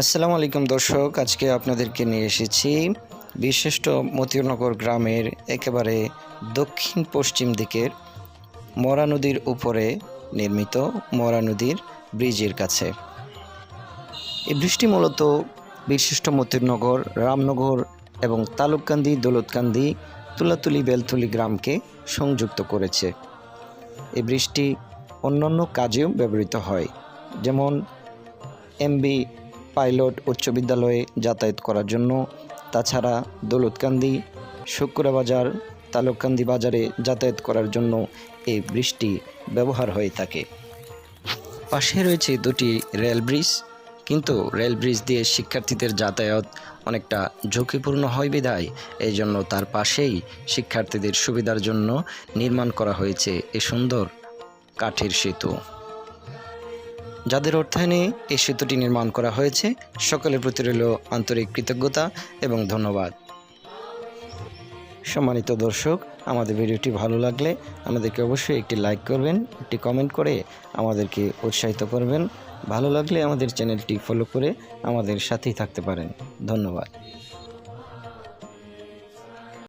আসসালামু আলাইকুম দর্শক, আজকে আপনাদেরকে নিয়ে এসেছি বিশিষ্ট মতিউরনগর গ্রামের একেবারে দক্ষিণ পশ্চিম দিকের মরা নদীর উপরে নির্মিত মরা নদীর ব্রিজের কাছে। এই বৃষ্টি মূলত বিশিষ্ট মতিনগর, রামনগর এবং তালুককান্দি, দৌলতকান্দি তুলাতুলি বেলতুলি গ্রামকে সংযুক্ত করেছে। এই বৃষ্টি অন্যান্য কাজেও ব্যবহৃত হয়, যেমন এমবি পাইলট উচ্চ বিদ্যালয়ে যাতায়াত করার জন্য, তাছাড়া দৌলতকান্দি শুক্রা বাজার তালুককান্দি বাজারে যাতায়াত করার জন্য এই বৃষ্টি ব্যবহার হয়ে থাকে। পাশে রয়েছে দুটি রেল ব্রিজ কিন্তু রেল ব্রিজ দিয়ে শিক্ষার্থীদের যাতায়াত অনেকটা ঝুঁকিপূর্ণ হয় বিধায়। এই জন্য তার পাশেই শিক্ষার্থীদের সুবিধার জন্য নির্মাণ করা হয়েছে এ সুন্দর কাঠের সেতু। যাদের অর্থায়নে এই সেতুটি নির্মাণ করা হয়েছে, সকলের প্রতি রইল আন্তরিক কৃতজ্ঞতা এবং ধন্যবাদ। সম্মানিত দর্শক, আমাদের ভিডিওটি ভালো লাগলে আমাদেরকে অবশ্যই একটি লাইক করবেন, একটি কমেন্ট করে আমাদেরকে উৎসাহিত করবেন। ভালো লাগলে আমাদের চ্যানেলটি ফলো করে আমাদের সাথেই থাকতে পারেন। ধন্যবাদ।